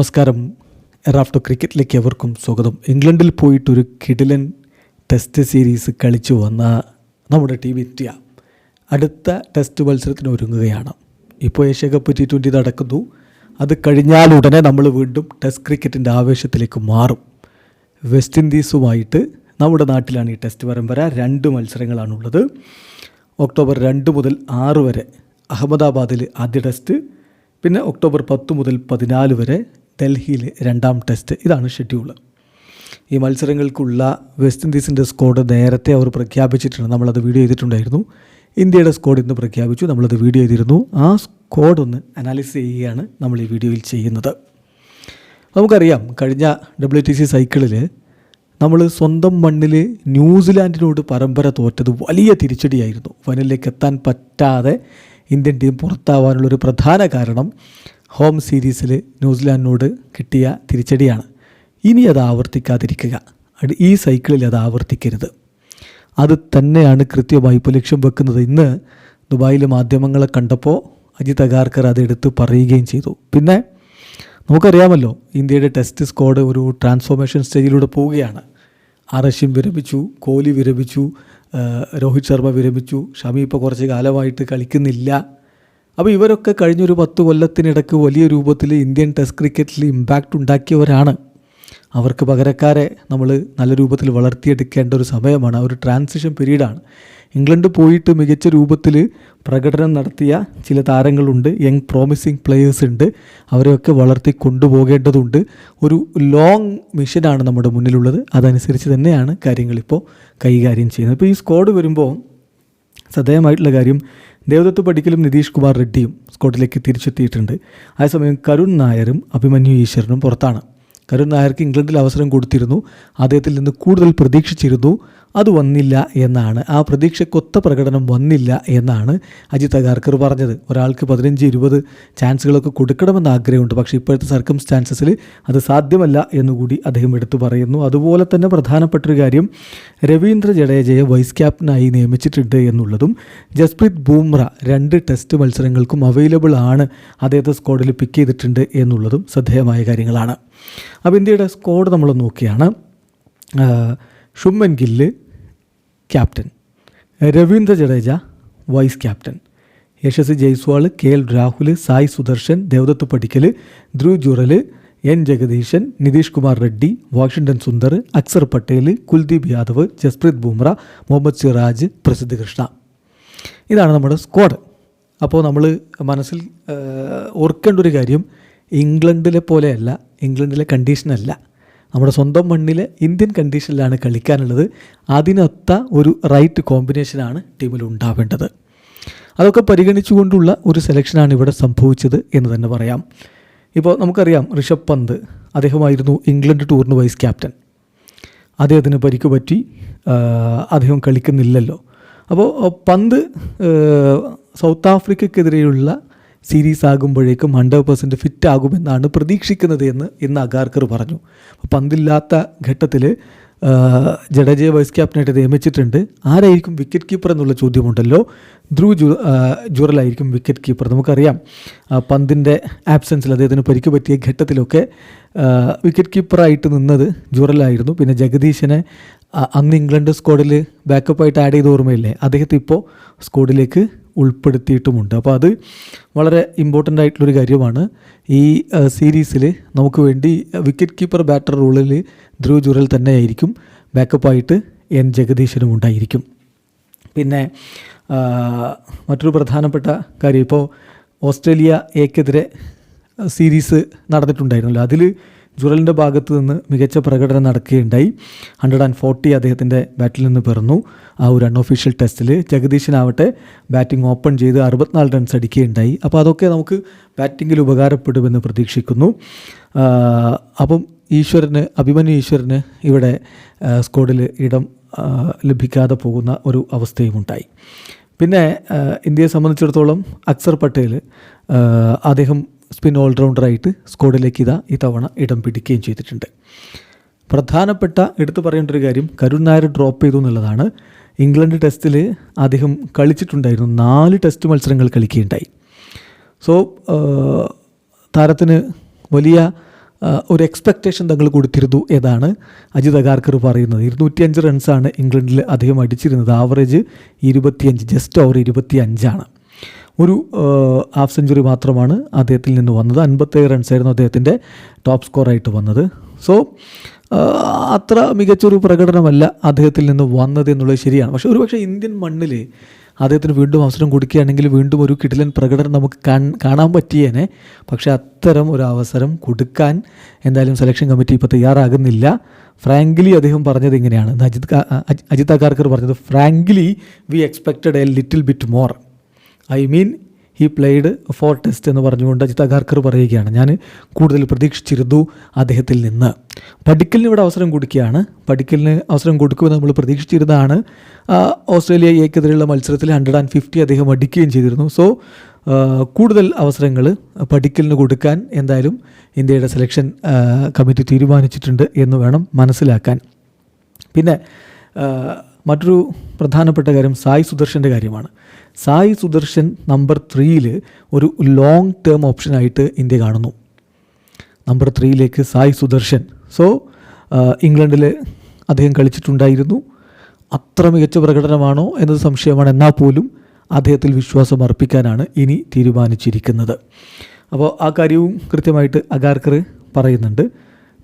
നമസ്കാരം. എറാഫ്റ്റോ ക്രിക്കറ്റിലേക്ക് എവർക്കും സ്വാഗതം. ഇംഗ്ലണ്ടിൽ പോയിട്ടൊരു കിടിലൻ ടെസ്റ്റ് സീരീസ് കളിച്ചു വന്ന നമ്മുടെ ടീം ഇന്ത്യ. അടുത്ത ടെസ്റ്റ് മത്സരത്തിന് ഒരുങ്ങുകയാണ്. ഇപ്പോൾ ഏഷ്യ കപ്പ് ടി ട്വന്റി നടക്കുന്നു. അത് കഴിഞ്ഞാൽ ഉടനെ നമ്മൾ വീണ്ടും ടെസ്റ്റ് ക്രിക്കറ്റിന്റെ ആവേശത്തിലേക്ക് മാറും. വെസ്റ്റ് ഇൻഡീസുമായിട്ട് നമ്മുടെ നാട്ടിലാണ് ഈ ടെസ്റ്റ് പരമ്പര. രണ്ട് മത്സരങ്ങളാണുള്ളത്. ഒക്ടോബർ രണ്ട് മുതൽ ആറ് വരെ അഹമ്മദാബാദിൽ ആദ്യ ടെസ്റ്റ്. പിന്നെ ഒക്ടോബർ പത്ത് മുതൽ പതിനാല് വരെ ഡൽഹിയിൽ രണ്ടാം ടെസ്റ്റ്. ഇതാണ് ഷെഡ്യൂൾ ഈ മത്സരങ്ങൾക്കുള്ള വെസ്റ്റ് ഇൻഡീസിന്റെ സ്കോഡ് നേരത്തെ അവർ പ്രഖ്യാപിച്ചിട്ടുണ്ട്. നമ്മളത് വീഡിയോ ചെയ്തിട്ടുണ്ടായിരുന്നു. ഇന്ത്യയുടെ സ്കോഡ് ഇന്ന് പ്രഖ്യാപിച്ചു. നമ്മളത് വീഡിയോ ചെയ്തിരുന്നു. ആ സ്കോഡ് ഒന്ന് അനാലിസ് ചെയ്യുകയാണ് നമ്മൾ ഈ വീഡിയോയിൽ ചെയ്യുന്നത്. നമുക്കറിയാം കഴിഞ്ഞ ഡബ്ല്യു ടി സി സൈക്കിളിൽ നമ്മൾ സ്വന്തം മണ്ണിൽ ന്യൂസിലാൻഡിനോട് പരമ്പര തോറ്റത് വലിയ തിരിച്ചടിയായിരുന്നു. ഫൈനലിലേക്ക് എത്താൻ പറ്റാതെ ഇന്ത്യൻ ടീം പുറത്താവാനുള്ളൊരു പ്രധാന കാരണം ഹോം സീരീസിൽ ന്യൂസിലാൻഡിനോട് കിട്ടിയ തിരിച്ചടിയാണ്. ഇനി അത് ആവർത്തിക്കാതിരിക്കുക. ഈ സൈക്കിളിൽ അത് ആവർത്തിക്കരുത്. അത് തന്നെയാണ് കൃത്യമായി ഇപ്പോൾ ലക്ഷ്യം വെക്കുന്നത്. ഇന്ന് ദുബായിലെ മാധ്യമങ്ങളെ കണ്ടപ്പോൾ അജിത് അഗാർക്കർ അതെടുത്ത് പറയുകയും ചെയ്തു. പിന്നെ നമുക്കറിയാമല്ലോ ഇന്ത്യയുടെ ടെസ്റ്റ് സ്ക്വാഡ് ഒരു ട്രാൻസ്ഫോർമേഷൻ സ്റ്റേജിലൂടെ പോവുകയാണ്. ആറശ്യം വിരമിച്ചു കോഹ്ലി വിരമിച്ചു രോഹിത് ശർമ്മ വിരമിച്ചു. ഷമി ഇപ്പോൾ കുറച്ച് കാലമായിട്ട് കളിക്കുന്നില്ല. അപ്പോൾ ഇവരൊക്കെ കഴിഞ്ഞൊരു പത്ത് കൊല്ലത്തിനിടക്ക് വലിയ രൂപത്തിൽ ഇന്ത്യൻ ടെസ്റ്റ് ക്രിക്കറ്റിൽ ഇമ്പാക്റ്റ് ഉണ്ടാക്കിയവരാണ്. അവർക്ക് പകരക്കാരെ നമ്മൾ നല്ല രൂപത്തിൽ വളർത്തിയെടുക്കേണ്ട ഒരു സമയമാണ്. ഒരു ട്രാൻസിഷൻ പീരീഡാണ് ഇംഗ്ലണ്ട് പോയിട്ട് മികച്ച രൂപത്തിൽ പ്രകടനം നടത്തിയ ചില താരങ്ങളുണ്ട്. യങ് പ്രോമിസിങ് പ്ലെയേഴ്സ് ഉണ്ട്. അവരെയൊക്കെ വളർത്തി കൊണ്ടുപോകേണ്ടതുണ്ട്. ഒരു ലോങ് മിഷനാണ് നമ്മുടെ മുന്നിലുള്ളത്. അതനുസരിച്ച് തന്നെയാണ് കാര്യങ്ങളിപ്പോൾ കൈകാര്യം ചെയ്യുന്നത്. ഇപ്പോൾ ഈ സ്ക്വാഡ് വരുമ്പോൾ ശ്രദ്ധേയമായിട്ടുള്ള കാര്യം ദേവദത്ത് പടിക്കലും നിതീഷ് കുമാർ റെഡ്ഡിയും സ്കോട്ടിലേക്ക് തിരിച്ചെത്തിയിട്ടുണ്ട്. അതേസമയം കരുൺ നായരും അഭിമന്യു ഈശ്വരനും പുറത്താണ്. കരുൺ നായർക്ക് ഇംഗ്ലണ്ടിൽ അവസരം കൊടുത്തിരുന്നു. അദ്ദേഹത്തിൽ നിന്ന് കൂടുതൽ പ്രതീക്ഷിച്ചിരുന്നു. അത് വന്നില്ല എന്നാണ്. ആ പ്രതീക്ഷക്കൊത്ത പ്രകടനം വന്നില്ല എന്നാണ് അജിത് അഗാർക്കർ പറഞ്ഞത്. ഒരാൾക്ക് പതിനഞ്ച് ഇരുപത് ചാൻസുകളൊക്കെ കൊടുക്കണമെന്ന് ആഗ്രഹമുണ്ട്. പക്ഷേ ഇപ്പോഴത്തെ സർക്കംസ്റ്റാൻസസിൽ അത് സാധ്യമല്ല എന്നുകൂടി അദ്ദേഹം എടുത്തു പറയുന്നു. അതുപോലെ തന്നെ പ്രധാനപ്പെട്ടൊരു കാര്യം രവീന്ദ്ര ജഡേജയെ വൈസ് ക്യാപ്റ്റനായി നിയമിച്ചിട്ടുണ്ട് എന്നുള്ളതും ജസ്പ്രീത് ബൂംറ രണ്ട് ടെസ്റ്റ് മത്സരങ്ങൾക്കും അവൈലബിൾ ആണ് അദ്ദേഹത്തെ സ്ക്വാഡിൽ പിക്ക് ചെയ്തിട്ടുണ്ട് എന്നുള്ളതും ശ്രദ്ധേയമായ കാര്യങ്ങളാണ്. അപ്പോൾ ഇന്ത്യയുടെ സ്ക്വാഡ് നമ്മൾ നോക്കിയാണ്. Shubman Gill captain. Ravindra Jadeja vice captain. Yashas Jaiswal K L Rahul Sai Sudharsan Devdutt Padikkal Dhruv Jurel N Jagadeesan Nitish Kumar Reddy Washington Sundar Axar Patel Kuldeep Yadav Jasprit Bumrah Mohammed Siraj Prasidh Krishna. ഇതാണ് നമ്മുടെ squad. അപ്പോൾ നമ്മൾ മനസ്സിൽ ഓർക്കേണ്ട ഒരു കാര്യം ഇംഗ്ലണ്ടിലെ പോലെയല്ല ഇംഗ്ലണ്ടിലെ കണ്ടീഷനല്ല നമ്മുടെ സ്വന്തം മണ്ണിലെ ഇന്ത്യൻ കണ്ടീഷനിലാണ് കളിക്കാനുള്ളത്. അതിനൊത്ത ഒരു റൈറ്റ് കോമ്പിനേഷനാണ് ടീമിൽ ഉണ്ടാവേണ്ടത്. അതൊക്കെ പരിഗണിച്ചുകൊണ്ടുള്ള ഒരു സെലക്ഷനാണ് ഇവിടെ സംഭവിച്ചത് എന്ന് തന്നെ പറയാം. ഇപ്പോൾ നമുക്കറിയാം ഋഷഭ് പന്ത് അദ്ദേഹമായിരുന്നു ഇംഗ്ലണ്ട് ടൂറിന് വൈസ് ക്യാപ്റ്റൻ അദ്ദേഹത്തിന് പരിക്ക് പറ്റി അദ്ദേഹം കളിക്കുന്നില്ലല്ലോ. അപ്പോൾ പന്ത് സൗത്ത് ആഫ്രിക്കക്കെതിരെയുള്ള സീരീസ് ആകുമ്പോഴേക്കും ഹൺഡ്രഡ് പെർസെന്റ് ഫിറ്റ് ആകുമെന്നാണ് പ്രതീക്ഷിക്കുന്നത് എന്ന് ഇന്ന് അഗാർക്കർ പറഞ്ഞു. പന്തില്ലാത്ത ഘട്ടത്തിൽ ജഡേജയെ വൈസ് ക്യാപ്റ്റനായിട്ട് നിയമിച്ചിട്ടുണ്ട്. ആരായിരിക്കും വിക്കറ്റ് കീപ്പർ എന്നുള്ള ചോദ്യമുണ്ടല്ലോ. ധ്രുവ് ജു ജുറലായിരിക്കും വിക്കറ്റ് കീപ്പർ. നമുക്കറിയാം പന്തിന്റെ ആബ്സെൻസിൽ അദ്ദേഹത്തിന് പരിക്ക് പറ്റിയ ഘട്ടത്തിലൊക്കെ വിക്കറ്റ് കീപ്പറായിട്ട് നിന്നത് ജുറലായിരുന്നു. പിന്നെ ജഗദീശനെ അന്ന് ഇംഗ്ലണ്ട് സ്ക്വാഡിൽ ബാക്കപ്പായിട്ട് ആഡ് ചെയ്ത ഓർമ്മയില്ലേ? അദ്ദേഹത്തെ ഇപ്പോൾ സ്ക്വാഡിലേക്ക് ഉൾപ്പെടുത്തിയിട്ടുമുണ്ട്. അപ്പോൾ അത് വളരെ ഇമ്പോർട്ടന്റ് ആയിട്ടുള്ളൊരു കാര്യമാണ്. ഈ സീരീസിൽ നമുക്ക് വേണ്ടി വിക്കറ്റ് കീപ്പർ ബാറ്റർ റോളിൽ ധ്രുവ് ജുറൽ തന്നെയായിരിക്കും. ബാക്കപ്പായിട്ട് എൻ ജഗദീശനും ഉണ്ടായിരിക്കും. പിന്നെ മറ്റൊരു പ്രധാനപ്പെട്ട കാര്യം ഇപ്പോൾ ഓസ്ട്രേലിയ എക്കെതിരെ സീരീസ് നടന്നിട്ടുണ്ടായിരുന്നല്ലോ. അതിൽ ജുറലിന്റെ ഭാഗത്ത് നിന്ന് മികച്ച പ്രകടനം നടക്കുകയുണ്ടായി. ഹൺഡ്രഡ് ആൻഡ് ഫോർട്ടി അദ്ദേഹത്തിന്റെ ബാറ്റിൽ നിന്ന് പിറന്നു. ആ ഒരു അൺഒഫീഷ്യൽ ടെസ്റ്റിൽ ജഗദീശനാവട്ടെ ബാറ്റിംഗ് ഓപ്പൺ ചെയ്ത് അറുപത്തിനാല് റൺസ് അടിക്കുകയുണ്ടായി. അപ്പോൾ അതൊക്കെ നമുക്ക് ബാറ്റിങ്ങിൽ ഉപകാരപ്പെടുമെന്ന് പ്രതീക്ഷിക്കുന്നു. അപ്പം ഈശ്വരന് അഭിമന്യു ഈശ്വരന് ഇവിടെ സ്ക്വാഡിൽ ഇടം ലഭിക്കാതെ പോകുന്ന ഒരു അവസ്ഥയുമുണ്ടായി പിന്നെ ഇന്ത്യയെ സംബന്ധിച്ചിടത്തോളം അക്സർ പട്ടേൽ അദ്ദേഹം സ്പിൻ ഓൾറൗണ്ടറായിട്ട് സ്ക്വാഡിലേക്ക് ഇതാ ഇത്തവണ ഇടം പിടിക്കുകയും ചെയ്തിട്ടുണ്ട്. പ്രധാനപ്പെട്ട എടുത്തു പറയേണ്ട ഒരു കാര്യം കരുൺ നായർ ഡ്രോപ്പ് ചെയ്തു എന്നുള്ളതാണ്. ഇംഗ്ലണ്ട് ടെസ്റ്റിൽ അദ്ദേഹം കളിച്ചിട്ടുണ്ടായിരുന്നു. നാല് ടെസ്റ്റ് മത്സരങ്ങൾ കളിക്കുകയുണ്ടായി. സോ താരത്തിന് വലിയ ഒരു എക്സ്പെക്റ്റേഷൻ തങ്ങൾ കൊടുത്തിരുന്നു എന്നാണ് അജിത് അഗാർക്കർ പറയുന്നത്. ഇരുന്നൂറ്റിയഞ്ച് റൺസാണ് ഇംഗ്ലണ്ടിൽ അദ്ദേഹം അടിച്ചിരുന്നത്. ആവറേജ് ഇരുപത്തിയഞ്ച് ജസ്റ്റ് ഓവർ ഇരുപത്തി അഞ്ചാണ് ഒരു ഹാഫ് സെഞ്ചുറി മാത്രമാണ് അദ്ദേഹത്തിൽ നിന്ന് വന്നത്. അൻപത്തേഴ് റൺസായിരുന്നു അദ്ദേഹത്തിന്റെ ടോപ്പ് സ്കോറായിട്ട് വന്നത്. സോ അത്ര മികച്ചൊരു പ്രകടനമല്ല അദ്ദേഹത്തിൽ നിന്ന് വന്നത് എന്നുള്ളത് ശരിയാണ്. പക്ഷേ ഒരുപക്ഷെ ഇന്ത്യൻ മണ്ണിൽ അദ്ദേഹത്തിന് വീണ്ടും അവസരം കൊടുക്കുകയാണെങ്കിൽ വീണ്ടും ഒരു കിടിലൻ പ്രകടനം നമുക്ക് കാണാൻ പറ്റിയേനെ. പക്ഷേ അത്തരം ഒരു അവസരം കൊടുക്കാൻ എന്തായാലും സെലക്ഷൻ കമ്മിറ്റി ഇപ്പോൾ തയ്യാറാകുന്നില്ല. ഫ്രാങ്ക്ലി അദ്ദേഹം പറഞ്ഞത് ഇങ്ങനെയാണ്. അജിത് അജിത് അക്കാർക്കർ പറഞ്ഞത് frankly we expected a little bit more I mean he played four test എന്ന് പറഞ്ഞുകൊണ്ട് അജിത് അഗാർക്കർ പറയുകയാണ്. ഞാൻ കൂടുതൽ പ്രതീക്ഷിച്ചിരുന്നു അദ്ദേഹത്തിൽ നിന്ന്. പഠിക്കലിന് ഇവിടെ അവസരം കൊടുക്കുകയാണ്. പഠിക്കലിന് അവസരം കൊടുക്കുമെന്ന് നമ്മൾ പ്രതീക്ഷിച്ചിരുന്നതാണ്. ഓസ്ട്രേലിയ എക്കെതിരെയുള്ള മത്സരത്തിൽ ഹൺഡ്രഡ് ആൻഡ് ഫിഫ്റ്റി അദ്ദേഹം അടിക്കുകയും ചെയ്തിരുന്നു. സോ കൂടുതൽ അവസരങ്ങൾ പഠിക്കലിന് കൊടുക്കാൻ എന്തായാലും ഇന്ത്യയുടെ സെലക്ഷൻ കമ്മിറ്റി തീരുമാനിച്ചിട്ടുണ്ട് എന്ന് വേണം മനസ്സിലാക്കാൻ. പിന്നെ മറ്റൊരു പ്രധാനപ്പെട്ട കാര്യം സായി സുദർശന്റെ കാര്യമാണ്. സായി സുദർശൻ നമ്പർ ത്രീയിൽ ഒരു ലോങ് ടേം ഓപ്ഷനായിട്ട് ഇന്ത്യ കാണുന്നു. നമ്പർ ത്രീയിലേക്ക് സായി സുദർശൻ. സോ ഇംഗ്ലണ്ടിൽ അദ്ദേഹം കളിച്ചിട്ടുണ്ടായിരുന്നു. അത്ര മികച്ച പ്രകടനമാണോ എന്നത് സംശയമാണ്. എന്നാൽ പോലും അദ്ദേഹത്തിൽ വിശ്വാസം അർപ്പിക്കാനാണ് ഇനി തീരുമാനിച്ചിരിക്കുന്നത്. അപ്പോൾ ആ കാര്യവും കൃത്യമായിട്ട് അഗാർക്കർ പറയുന്നുണ്ട്.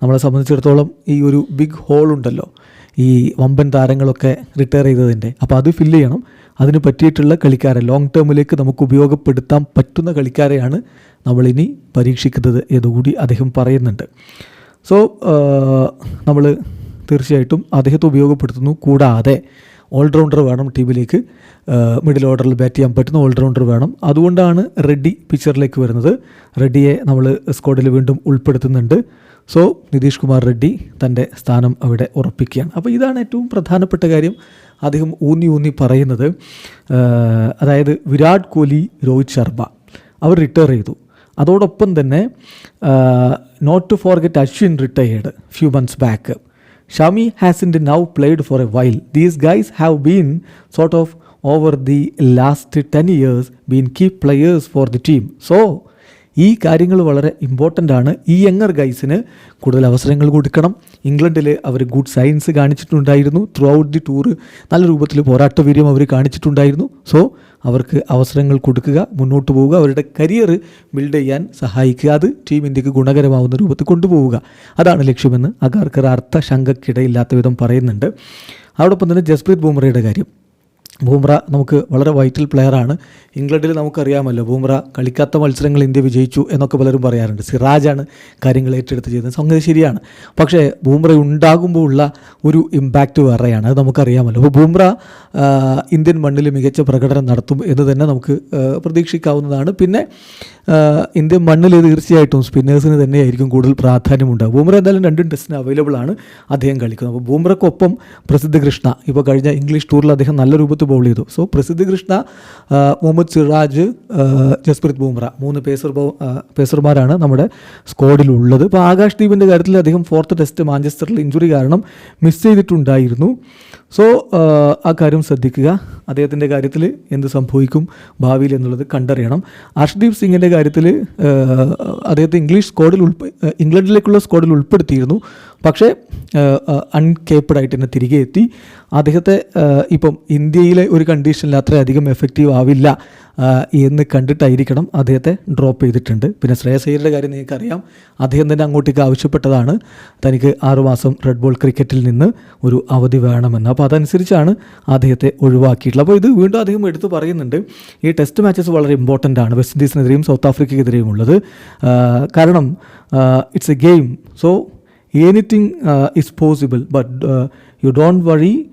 നമ്മളെ സംബന്ധിച്ചിടത്തോളം ഈ ഒരു ബിഗ് ഹോൾ ഉണ്ടല്ലോ. ഈ വമ്പൻ താരങ്ങളൊക്കെ റിട്ടയർ ചെയ്തതിന്റെ. അപ്പോൾ അത് ഫില്ല് ചെയ്യണം. അതിന് പറ്റിയിട്ടുള്ള കളിക്കാരെ ലോങ് ടേമിലേക്ക് നമുക്ക് ഉപയോഗപ്പെടുത്താൻ പറ്റുന്ന കളിക്കാരെയാണ് നമ്മളിനി പരീക്ഷിക്കുന്നത് എന്നുകൂടി അദ്ദേഹം പറയുന്നുണ്ട്. സോ നമ്മൾ തീർച്ചയായിട്ടും അദ്ദേഹത്തെ ഉപയോഗപ്പെടുത്തുന്നു. കൂടാതെ ഓൾറൗണ്ടർ വേണം ടീമിലേക്ക്. മിഡിൽ ഓർഡറിൽ ബാറ്റ് ചെയ്യാൻ പറ്റുന്ന ഓൾറൗണ്ടർ വേണം. അതുകൊണ്ടാണ് റെഡ്ഡി പിക്ചറിലേക്ക് വരുന്നത്. റെഡ്ഡിയെ നമ്മൾ സ്ക്വാഡിൽ വീണ്ടും ഉൾപ്പെടുത്തുന്നുണ്ട്. സോ നിതീഷ് കുമാർ റെഡ്ഡി തന്റെ സ്ഥാനം അവിടെ ഉറപ്പിക്കുകയാണ്. അപ്പോൾ ഇതാണ് ഏറ്റവും പ്രധാനപ്പെട്ട കാര്യം അദ്ദേഹം ഊന്നി ഊന്നി പറയുന്നത്. അതായത് വിരാട് കോഹ്ലി രോഹിത് ശർമ്മ അവർ റിട്ടയർ ചെയ്തു. അതോടൊപ്പം തന്നെ not to forget Ashwin retired few months back Shami ഹാസിന്റെ now played for a while these guys have been sort of over the last ten years been key players for the team so ഈ കാര്യങ്ങൾ വളരെ important ആണ്. ഈ younger ഗൈസിന് കൂടുതൽ അവസരങ്ങൾ കൊടുക്കണം. ഇംഗ്ലണ്ടിൽ അവർ ഗുഡ് സയൻസ് കാണിച്ചിട്ടുണ്ടായിരുന്നു. ത്രൂ ഔട്ട് ദി ടൂർ നല്ല രൂപത്തിൽ പോരാട്ടവീര്യം അവർ കാണിച്ചിട്ടുണ്ടായിരുന്നു. സോ അവർക്ക് അവസരങ്ങൾ കൊടുക്കുക മുന്നോട്ട് പോവുക അവരുടെ കരിയർ ബിൽഡ് ചെയ്യാൻ സഹായിക്കുക അത് ടീം ഇന്ത്യയ്ക്ക് ഗുണകരമാവുന്ന രൂപത്തിൽ കൊണ്ടുപോവുക. അതാണ് ലക്ഷ്യമെന്ന് അഗാർക്കർ അർത്ഥ ശങ്കക്കിടയില്ലാത്ത വിധം പറയുന്നുണ്ട്. അതോടൊപ്പം തന്നെ ജസ്പ്രീത് ബുംറയുടെ കാര്യം. ബൂമ്ര നമുക്ക് വളരെ വൈറ്റൽ പ്ലെയറാണ് ഇംഗ്ലണ്ടിൽ നമുക്കറിയാമല്ലോ ബൂമ്ര കളിക്കാത്ത മത്സരങ്ങൾ ഇന്ത്യ വിജയിച്ചു എന്നൊക്കെ പലരും പറയാറുണ്ട്. സിറാജാണ് കാര്യങ്ങൾ ഏറ്റെടുത്ത് ചെയ്യുന്നത് സംഗതി ശരിയാണ്. പക്ഷേ ബൂമ്ര ഉണ്ടാകുമ്പോൾ ഉള്ള ഒരു ഇമ്പാക്റ്റ് വേറെയാണ്. അത് നമുക്കറിയാമല്ലോ. അപ്പോൾ ബൂമ്ര ഇന്ത്യൻ മണ്ണിൽ മികച്ച പ്രകടനം നടത്തും എന്ന് തന്നെ നമുക്ക് പ്രതീക്ഷിക്കാവുന്നതാണ്. പിന്നെ ഇന്ത്യൻ മണ്ണിൽ തീർച്ചയായിട്ടും സ്പിന്നേഴ്സിന് തന്നെയായിരിക്കും കൂടുതൽ പ്രാധാന്യമുണ്ടാകും ബൂമ്ര എന്തായാലും രണ്ടും ടെസ്റ്റിന് അവൈലബിൾ ആണ് അദ്ദേഹം കളിക്കുന്നത്. അപ്പോൾ ബൂമ്രക്കൊപ്പം പ്രസിദ്ധ കൃഷ്ണ. ഇപ്പോൾ കഴിഞ്ഞ ഇംഗ്ലീഷ് ടൂറിൽ അദ്ദേഹം നല്ല രൂപത്തിൽ ബൗൾ ചെയ്തു. സോ പ്രസിദ്ധ കൃഷ്ണ മുഹമ്മദ് സിറാജ് ജസ്പ്രീത് ബുംറ. മൂന്ന് പേസർ പേസർമാരാണ് നമ്മുടെ സ്ക്വാഡിലുള്ളത് ഇപ്പോൾ ആകാശ് ദീപിന്റെ കാര്യത്തിൽ അദ്ദേഹം ഫോർത്ത് ടെസ്റ്റ് മാഞ്ചസ്റ്ററിൽ ഇഞ്ചുറി കാരണം മിസ് ചെയ്തിട്ടുണ്ടായിരുന്നു. സോ ആ കാര്യം ശ്രദ്ധിക്കുക. അദ്ദേഹത്തിന്റെ കാര്യത്തിൽ എന്ത് സംഭവിക്കും ഭാവിയിൽ എന്നുള്ളത് കണ്ടറിയണം. അർഷ്ദീപ് സിംഗിന്റെ കാര്യത്തിൽ അദ്ദേഹത്തെ ഇംഗ്ലീഷ് സ്ക്വാഡിൽ ഉൾപ്പെ ഇംഗ്ലണ്ടിലേക്കുള്ള സ്ക്വാഡിൽ ഉൾപ്പെടുത്തിയിരുന്നു. പക്ഷേ അൺകേപ്പഡ് ആയിട്ട് തന്നെ തിരികെ എത്തി. അദ്ദേഹത്തെ ഇപ്പം ഇന്ത്യയിലെ ഒരു കണ്ടീഷനിൽ അത്രയധികം എഫക്റ്റീവ് ആവില്ല എന്ന് കണ്ടിട്ടായിരിക്കണം അദ്ദേഹത്തെ ഡ്രോപ്പ് ചെയ്തിട്ടുണ്ട്. പിന്നെ ശ്രേയസ് അയ്യരുടെ കാര്യം നിങ്ങൾക്കറിയാം. അദ്ദേഹം തന്നെ അങ്ങോട്ടേക്ക് ആവശ്യപ്പെട്ടതാണ്. തനിക്ക് ആറുമാസം റെഡ് ബോൾ ക്രിക്കറ്റിൽ നിന്ന് ഒരു അവധി വേണമെന്ന്. അപ്പോൾ അതനുസരിച്ചാണ് അദ്ദേഹത്തെ ഒഴിവാക്കിയിട്ടുള്ളത്. അപ്പോൾ ഇത് വീണ്ടും അദ്ദേഹം എടുത്തു പറയുന്നുണ്ട്. ഈ ടെസ്റ്റ് മാച്ചസ് വളരെ ഇമ്പോർട്ടന്റ് ആണ്. വെസ്റ്റ് ഇൻഡീസിനെതിരെയും സൗത്ത് ആഫ്രിക്കയ്ക്കെതിരെയും ഉള്ളത്. കാരണം it's a game so anything is possible but you don't worry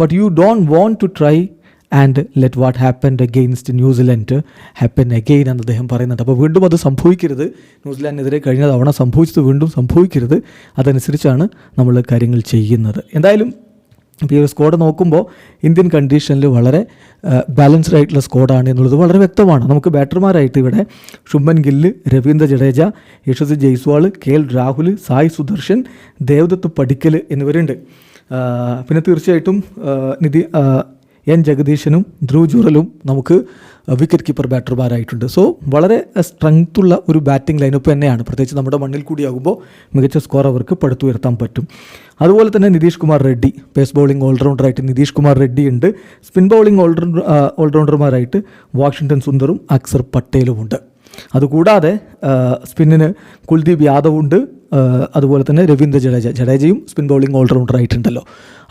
but you don't want to try and let what happen against New Zealand happen again എന്ന് അദ്ദേഹം പറയുന്നുണ്ട്. അപ്പോൾ വീണ്ടും അത് സംഭവിക്കരുത്. ന്യൂസിലാൻഡിനെതിരെ കഴിഞ്ഞ തവണ സംഭവിച്ചത് വീണ്ടും സംഭവിക്കരുത്. അതനുസരിച്ചാണ് നമ്മൾ കാര്യങ്ങൾ ചെയ്യുന്നത്. എന്തായാലും ഇപ്പോൾ ഈ ഒരു സ്കോഡ് നോക്കുമ്പോൾ ഇന്ത്യൻ കണ്ടീഷനിൽ വളരെ ബാലൻസ്ഡ് ആയിട്ടുള്ള സ്കോഡാണ് എന്നുള്ളത് വളരെ വ്യക്തമാണ്. നമുക്ക് ബാറ്റർമാരായിട്ട് ഇവിടെ ശുഭൻ ഗില്ല് രവീന്ദ്ര ജഡേജ യശസ്വി ജയ്സ്വാൾ കെ എൽ രാഹുൽ സായ് സുദർശൻ ദേവദത്ത് പടിക്കൽ എന്നിവരുണ്ട്. പിന്നെ തീർച്ചയായിട്ടും നിധി എൻ ജഗദീശനും ധ്രുവ് ജുറലും നമുക്ക് വിക്കറ്റ് കീപ്പർ ബാറ്റർമാരായിട്ടുണ്ട് സോ വളരെ സ്ട്രെങ്ത്തുള്ള ഒരു ബാറ്റിംഗ് ലൈനപ്പ് തന്നെയാണ്. പ്രത്യേകിച്ച് നമ്മുടെ മണ്ണിൽ കൂടിയാകുമ്പോൾ മികച്ച സ്കോർ അവർക്ക് പടുത്തുയർത്താൻ പറ്റും. അതുപോലെ തന്നെ നിതീഷ് കുമാർ റെഡ്ഡി പേസ് ബൗളിംഗ് ഓൾറൗണ്ടറായിട്ട് നിതീഷ് കുമാർ റെഡ്ഡി ഉണ്ട്. സ്പിൻ ബൗളിംഗ് ഓൾറൗണ്ടർ ഓൾറൗണ്ടർമാരായിട്ട് വാഷിങ്ടൺ സുന്ദറും അക്സർ പട്ടേലുമുണ്ട്. അതുകൂടാതെ സ്പിന്നിന് കുൽദീപ് യാദവ് ഉണ്ട്. അതുപോലെ തന്നെ രവീന്ദ്ര ജഡേജ ജഡേജയും സ്പിൻ ബൗളിംഗ് ഓൾറൗണ്ടർ ആയിട്ടുണ്ടല്ലോ.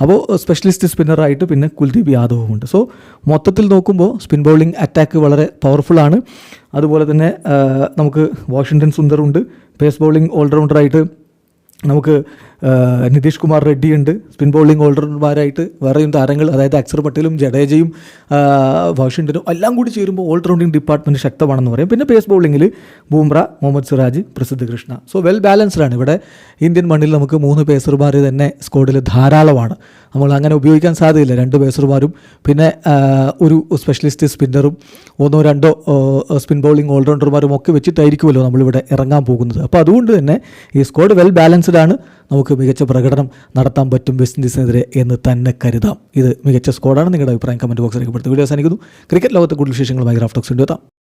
അപ്പോൾ സ്പെഷ്യലിസ്റ്റ് സ്പിന്നറായിട്ട് പിന്നെ കുൽദീപ് യാദവും ഉണ്ട്. സോ മൊത്തത്തിൽ നോക്കുമ്പോൾ സ്പിൻ ബൗളിംഗ് അറ്റാക്ക് വളരെ പവർഫുള്ളാണ് അതുപോലെ തന്നെ നമുക്ക് വാഷിങ്ടൺ സുന്ദറുണ്ട്. പേസ് ബൗളിംഗ് ഓൾറൗണ്ടറായിട്ട് നമുക്ക് നിതീഷ് കുമാർ റെഡ്ഡി ഉണ്ട് സ്പിൻ ബൗളിംഗ് ഓൾറൗണ്ടർമാരായിട്ട് വേറെയും താരങ്ങൾ അതായത് അക്സർ പട്ടേലും ജഡേജയും വാഷിങ്ടനും എല്ലാം കൂടി ചേരുമ്പോൾ ഓൾറൗണ്ടിങ് ഡിപ്പാർട്ട്മെന്റ് ശക്തമാണെന്ന് പറയും. പിന്നെ പേസ് ബൗളിങ്ങിൽ Bumrah Mohammed Siraj Prasidh Krishna. So well balanced ആണ്. ഇവിടെ ഇന്ത്യൻ മണ്ണിൽ നമുക്ക് മൂന്ന് പേസർമാർ തന്നെ സ്കോഡിൽ ധാരാളമാണ്. നമ്മൾ അങ്ങനെ ഉപയോഗിക്കാൻ സാധ്യതയില്ല. രണ്ട് പേസർമാരും പിന്നെ ഒരു സ്പെഷ്യലിസ്റ്റ് സ്പിന്നറും ഒന്നോ രണ്ടോ സ്പിൻ ബൗളിംഗ് ഓൾറൗണ്ടർമാരും ഒക്കെ വെച്ചിട്ടായിരിക്കുമല്ലോ നമ്മളിവിടെ ഇറങ്ങാൻ പോകുന്നത്. അപ്പോൾ അതുകൊണ്ട് തന്നെ ഈ സ്കോഡ് വെൽ ബാലൻസ്ഡ് ആണ്. നമുക്ക് മികച്ച പ്രകടനം നടത്താൻ പറ്റും വെസ്റ്റ് ഇൻഡീസിനെതിരെ എന്ന് തന്നെ കരുതാം. ഇത് മികച്ച സ്കോഡാണ് നിങ്ങളുടെ അഭിപ്രായം കമന്റ് ബോക്സിൽ രേഖപ്പെടുത്തി വീഡിയോ അവസാനിക്കുന്നു. ക്രിക്കറ്റ് ലോകത്തെ കൂടുതൽ വിശേഷങ്ങളുമായി ഗ്രാഫ്റ്റോക്സ് എത്താം.